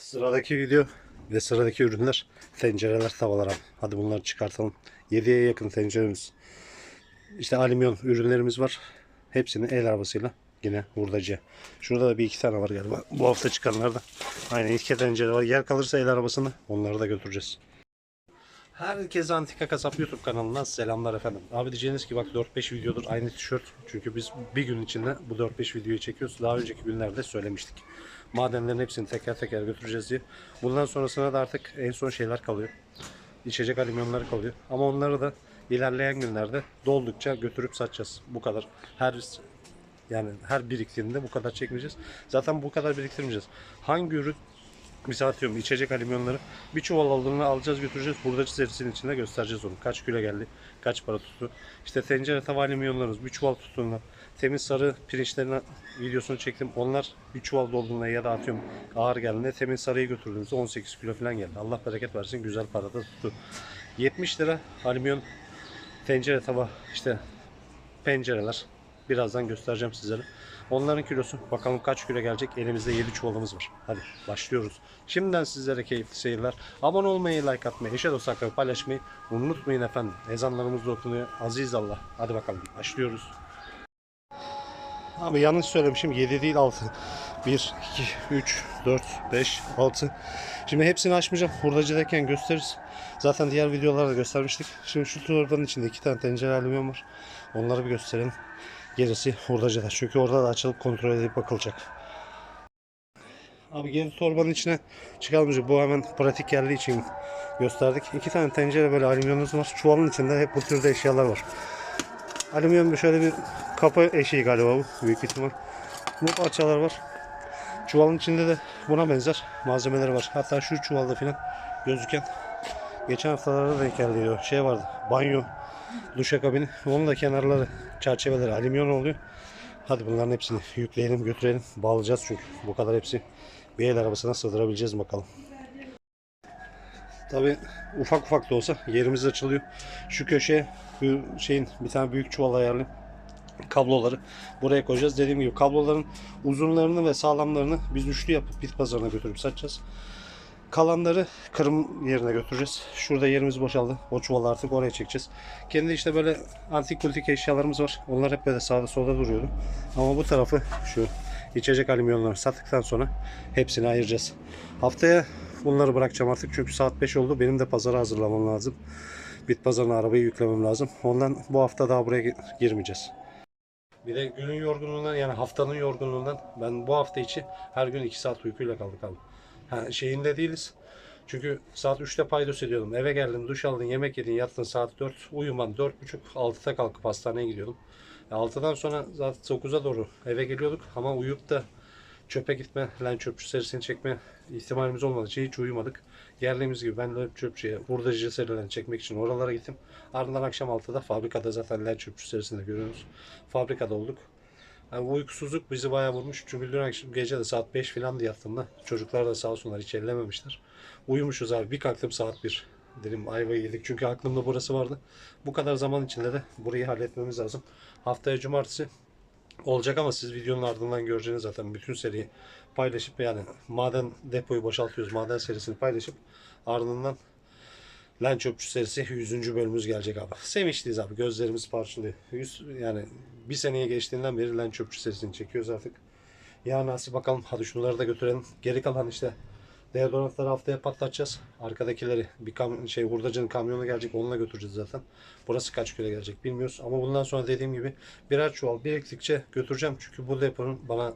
Sıradaki video ve sıradaki ürünler tencereler, tavalar. Hadi bunları çıkartalım. 7'ye yakın tenceremiz. İşte alüminyum ürünlerimiz var. Hepsini el arabasıyla yine hurdacıya. Şurada da bir iki tane var galiba. Bu hafta çıkanlardan. Aynen iki tencere var. Yer kalırsa el arabasını onları da götüreceğiz. Herkese Antika Kasap YouTube kanalından selamlar efendim. Abi diyeceğiniz ki bak 4-5 videodur aynı tişört. Çünkü biz bir gün içinde bu 4-5 videoyu çekiyoruz. Daha önceki günlerde söylemiştik. Madenlerin hepsini teker teker götüreceğiz diye. Bundan sonrasına da artık en son şeyler kalıyor. İçecek alüminyonları kalıyor. Ama onları da ilerleyen günlerde doldukça götürüp satacağız. Bu kadar. Her yani her biriktiğinde bu kadar çekmeyeceğiz. Zaten bu kadar biriktirmeyeceğiz. Hangi ürün Misal atıyorum içecek alüminyonları bir çuval aldığını alacağız götüreceğiz. Hurdacı serisinin içinde göstereceğiz onu. Kaç kilo geldi, kaç para tuttu. İşte tencere tava alüminyonlarımız bir çuval tuttuğunda temiz sarı pirinçlerin videosunu çektim. Onlar bir çuval dolduğunda ya da atıyorum ağır geldiğinde temiz sarıyı götürdüğümüzde 18 kilo falan geldi. Allah bereket versin güzel para da tuttu. 70 lira alüminyon tencere tava işte pencereler. Birazdan göstereceğim sizlere. Onların kilosu bakalım kaç kilo gelecek. Elimizde 7 çuvalımız var. Hadi başlıyoruz. Şimdiden sizlere keyifli seyirler. Abone olmayı, like atmayı, eşe dost hakkı paylaşmayı unutmayın efendim. Ezanlarımız da okunuyor. Aziz Allah. Hadi bakalım başlıyoruz. Abi yanlış söylemişim. 7 değil 6. 1, 2, 3, 4, 5, 6. Şimdi hepsini açmayacağım. Hurdacıdayken gösteririz. Zaten diğer videolarda göstermiştik. Şimdi şu torbanın içinde iki tane tencere alüminyum var. Onları bir gösterelim. Gerisi hurdacıda. Çünkü orada da açılıp kontrol edip bakılacak. Abi geri torbanın içine çıkarmayacak. Bu hemen pratik geldiği için gösterdik. İki tane tencere böyle alüminyumumuz var. Çuvalın içinde hep bu türde eşyalar var. Alüminyum şöyle bir kapı eşiği galiba bu. Büyük ihtimal. Bu parçalar var. Çuvalın içinde de buna benzer malzemeleri var. Hatta şu çuvalda filan gözüken geçen haftalarda denk geldi şey vardı. Banyo duşakabini. Onun da kenarları çerçeveleri alüminyum oluyor. Hadi bunların hepsini yükleyelim götürelim. Bağlayacağız çünkü bu kadar hepsi bir el arabasına sığdırabileceğiz bakalım. Tabi ufak ufak da olsa yerimiz açılıyor. Şu köşeye bu şeyin bir tane büyük çuval ayarlayayım. Kabloları buraya koyacağız. Dediğim gibi kabloların uzunlarını ve sağlamlarını biz üçlü yapıp bit pazarına götürüp satacağız. Kalanları kırım yerine götüreceğiz. Şurada yerimiz boşaldı. O çuvalı artık oraya çekeceğiz. Kendi işte böyle antik kultik eşyalarımız var. Onlar hep böyle sağda solda duruyordu. Ama bu tarafı şu içecek alüminyonları sattıktan sonra hepsini ayıracağız. Haftaya bunları bırakacağım artık çünkü saat 5 oldu. Benim de pazara hazırlamam lazım. Bit pazarına arabayı yüklemem lazım. Ondan bu hafta daha buraya gi- girmeyeceğiz. Bir de günün yorgunluğundan yani haftanın yorgunluğundan ben bu hafta içi her gün 2 saat uykuyla kaldık abi. Ha, şeyinde değiliz. Çünkü saat 3'te paydos ediyordum. Eve geldin, duş aldın, yemek yedin, yattın saat 4. Uyuman 4.30, 6'da kalkıp hastaneye gidiyordum. E, 6'dan sonra zaten 9'a doğru eve geliyorduk ama uyuyup da çöpe gitme, lan çöpçü serisini çekme ihtimalimiz olmadığı için hiç uyumadık. Geldiğimiz gibi ben de çöpçüye, hurdacı serilerini çekmek için oralara gittim. Ardından akşam 6'da fabrikada zaten lan çöpçü serisinde görüyorsunuz. Fabrikada olduk. Yani uykusuzluk bizi bayağı vurmuş. Çünkü dün akşam gece de saat 5 falan yattığımda çocuklar da sağ olsunlar hiç ellememişler. Uyumuşuz abi. Bir kalktım saat 1. Dedim ayvayı yedik. Çünkü aklımda burası vardı. Bu kadar zaman içinde de burayı halletmemiz lazım. Haftaya cumartesi olacak ama siz videonun ardından göreceğiniz zaten bütün seriyi paylaşıp yani maden depoyu boşaltıyoruz. Maden serisini paylaşıp ardından Lan Çöpçü serisi 100. bölümümüz gelecek abi. Sevinçliyiz abi. Gözlerimiz parçalıyor. 100, yani bir seneye geçtiğinden beri Lan Çöpçü serisini çekiyoruz artık. Ya nasip bakalım. Hadi şunları da götürelim. Geri kalan işte deodorantları haftaya patlatacağız. Arkadakileri bir kam şey hurdacının kamyonu gelecek. Onunla götüreceğiz zaten. Burası kaç kilo gelecek bilmiyoruz. Ama bundan sonra dediğim gibi birer çuval biriktikçe götüreceğim. Çünkü bu deponun bana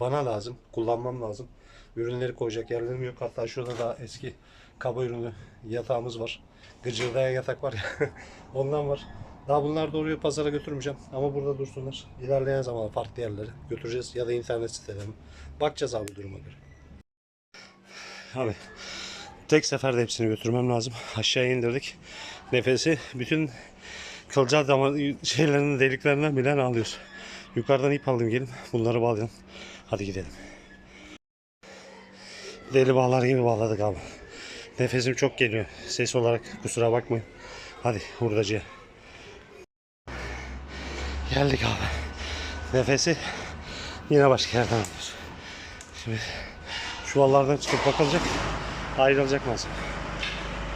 bana lazım. Kullanmam lazım. Ürünleri koyacak yerlerim yok. Hatta şurada da eski kaba ürünü yatağımız var. Gıcırdayan yatak var ya. Ondan var. Daha bunlar doğruyu pazara götürmeyeceğim. Ama burada dursunlar. İlerleyen zaman farklı yerlere götüreceğiz. Ya da internet sitelerine. Bakacağız abi duruma göre. Abi tek seferde hepsini götürmem lazım. Aşağıya indirdik. Nefesi bütün kılcal damar şeylerinin deliklerinden bilen alıyoruz. Yukarıdan ip aldım gelin. Bunları bağlayalım. Hadi gidelim. Deli bağlar gibi bağladık abi. Nefesim çok geliyor. Ses olarak kusura bakmayın. Hadi hurdacıya. Geldik abi. Nefesi yine başka yerden alıyoruz. Şimdi çuvallardan çıkıp bakılacak. Ayrılacak malzeme.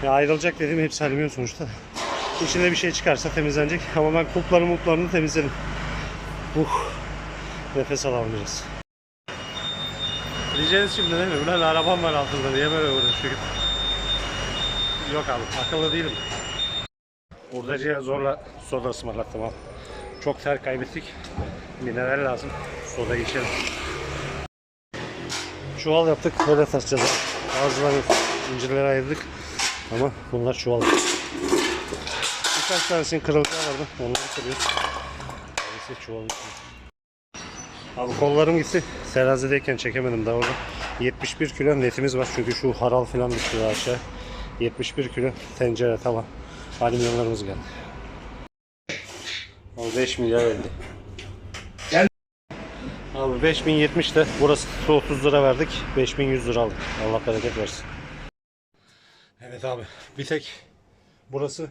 Ya ayrılacak dedim hepsi alüminyum sonuçta. İçinde bir şey çıkarsa temizlenecek. Ama ben kulpları mutlarını temizledim. Uh. Nefes biraz. Diyeceğiniz şimdi değil mi? Ulan arabam var altında niye böyle uğraşıyor? Yok abi akıllı değilim. Hurdacıya zorla soda ısmarlattım abi. Çok ter kaybettik. Mineral lazım. Soda içelim. Çuval yaptık. Böyle tasacağız. Bazılarını incirleri ayırdık. Ama bunlar çuval. Birkaç tanesinin kırıldığı vardı. Onları kırıyoruz. Neyse çuval içinde. Abi kollarım gitti. Terazideyken çekemedim daha orada. 71 kilo netimiz var çünkü şu haral falan düştü aşağı. 71 kilo tencere tava. Alüminyonlarımız geldi. Abi 5 milyar elli. Abi 5070 de burası tuttu 30 lira verdik. 5100 lira aldık. Allah bereket versin. Evet abi bir tek burası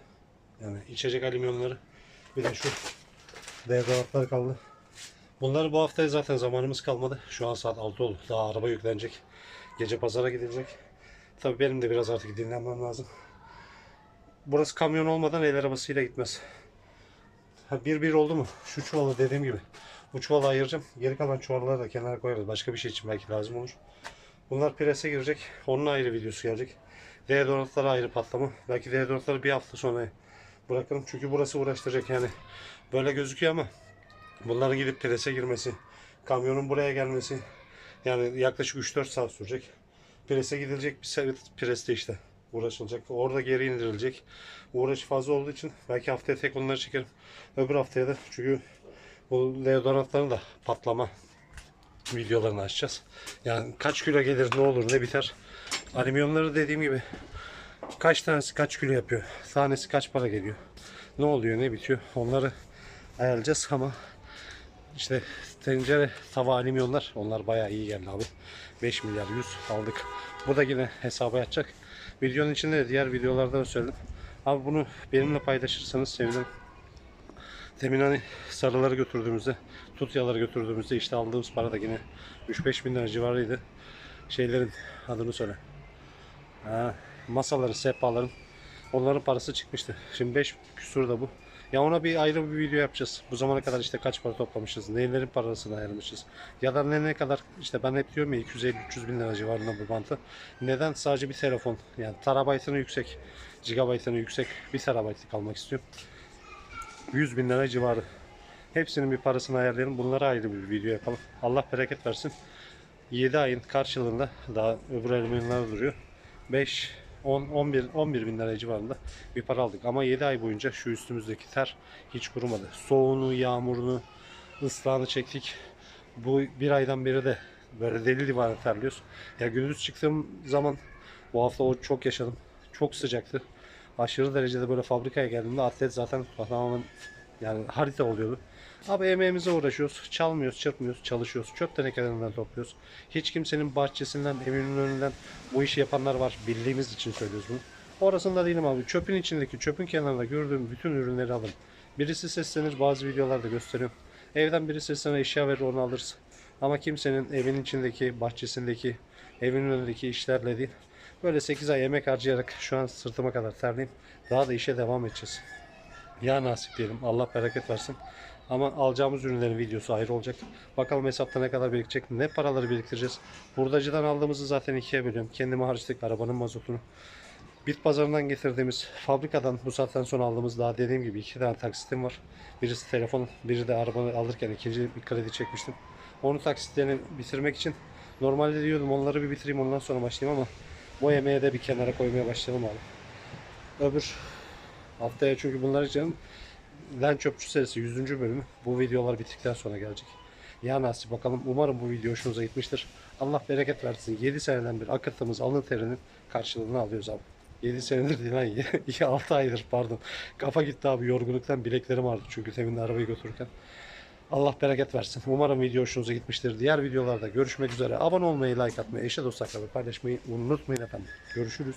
yani içecek alüminyonları bir de şu deodorantlar kaldı. Bunları bu hafta zaten zamanımız kalmadı. Şu an saat 6 oldu. Daha araba yüklenecek. Gece pazara gidilecek. Tabii benim de biraz artık dinlenmem lazım. Burası kamyon olmadan el arabasıyla gitmez. Ha, bir bir oldu mu? Şu çuvalı dediğim gibi. Bu çuvalı ayıracağım. Geri kalan çuvalları da kenara koyarız. Başka bir şey için belki lazım olur. Bunlar prese girecek. Onun ayrı videosu gelecek. Deodorantlara ayrı patlama. Belki deodorantları bir hafta sonra bırakırım. Çünkü burası uğraştıracak yani. Böyle gözüküyor ama bunların gidip prese girmesi, kamyonun buraya gelmesi yani yaklaşık 3-4 saat sürecek. Prese gidilecek bir sefer preste işte uğraşılacak. Orada geri indirilecek. Uğraş fazla olduğu için belki haftaya tek onları çekerim. Öbür haftaya da çünkü bu deodorantların da patlama videolarını açacağız. Yani kaç kilo gelir ne olur ne biter. Alüminyonları dediğim gibi kaç tanesi kaç kilo yapıyor. Tanesi kaç para geliyor. Ne oluyor ne bitiyor. Onları ayarlayacağız ama işte tencere tava alüminyonlar onlar bayağı iyi geldi abi. 5 milyar 100 aldık. Bu da yine hesaba yatacak. Videonun içinde de diğer videolarda da söyledim. Abi bunu benimle paylaşırsanız sevinirim. Demin hani sarıları götürdüğümüzde, tutyaları götürdüğümüzde işte aldığımız para da yine 3-5 bin lira civarıydı. Şeylerin adını söyle. Ha, masaların, sehpaların onların parası çıkmıştı. Şimdi 5 küsur da bu. Ya ona bir ayrı bir video yapacağız. Bu zamana kadar işte kaç para toplamışız, neylerin parasını ayırmışız. Ya da ne ne kadar işte ben hep diyorum ya 250-300 bin lira civarında bu bantı. Neden sadece bir telefon yani terabaytını yüksek, gigabaytını yüksek bir terabaytlık almak istiyorum. 100 bin lira civarı. Hepsinin bir parasını ayarlayalım. Bunlara ayrı bir video yapalım. Allah bereket versin. 7 ayın karşılığında daha öbür elemanlar duruyor. 5, 10, 11, 11 bin lira civarında bir para aldık. Ama 7 ay boyunca şu üstümüzdeki ter hiç kurumadı. Soğuğunu, yağmurunu, ıslahını çektik. Bu bir aydan beri de böyle deli divane terliyoruz. Ya gündüz çıktığım zaman bu hafta o çok yaşadım. Çok sıcaktı. Aşırı derecede böyle fabrikaya geldiğimde atlet zaten tamamen yani harita oluyordu. Abi emeğimize uğraşıyoruz. Çalmıyoruz, çırpmıyoruz, çalışıyoruz. Çöp tenekelerinden topluyoruz. Hiç kimsenin bahçesinden, evinin önünden bu işi yapanlar var. Bildiğimiz için söylüyoruz bunu. Orasında değilim abi. Çöpün içindeki, çöpün kenarında gördüğüm bütün ürünleri alın. Birisi seslenir, bazı videolarda gösteriyorum. Evden biri seslenir, eşya verir onu alırız. Ama kimsenin evin içindeki, bahçesindeki, evin önündeki işlerle değil. Böyle 8 ay emek harcayarak şu an sırtıma kadar terliyim. Daha da işe devam edeceğiz. Ya nasip diyelim. Allah bereket versin. Ama alacağımız ürünlerin videosu ayrı olacak. Bakalım hesapta ne kadar birikecek, ne paraları biriktireceğiz. Hurdacıdan aldığımızı zaten ikiye bölüyorum. Kendime harçlık, arabanın mazotunu. Bit pazarından getirdiğimiz, fabrikadan bu saatten sonra aldığımız daha dediğim gibi iki tane taksitim var. Birisi telefon, biri de arabanı alırken ikinci bir kredi çekmiştim. Onu taksitlerini bitirmek için normalde diyordum onları bir bitireyim ondan sonra başlayayım ama bu emeğe de bir kenara koymaya başlayalım abi. Öbür haftaya çünkü bunlar için Len Çöpçü serisi 100. bölümü bu videolar bittikten sonra gelecek. Ya nasip bakalım. Umarım bu video hoşunuza gitmiştir. Allah bereket versin. 7 seneden bir akıttığımız alın terinin karşılığını alıyoruz abi. 7 senedir değil lan. 6 aydır pardon. Kafa gitti abi yorgunluktan bileklerim ağrıdı çünkü temin arabayı götürürken. Allah bereket versin. Umarım video hoşunuza gitmiştir. Diğer videolarda görüşmek üzere. Abone olmayı, like atmayı, eşe dost akrabayı paylaşmayı unutmayın efendim. Görüşürüz.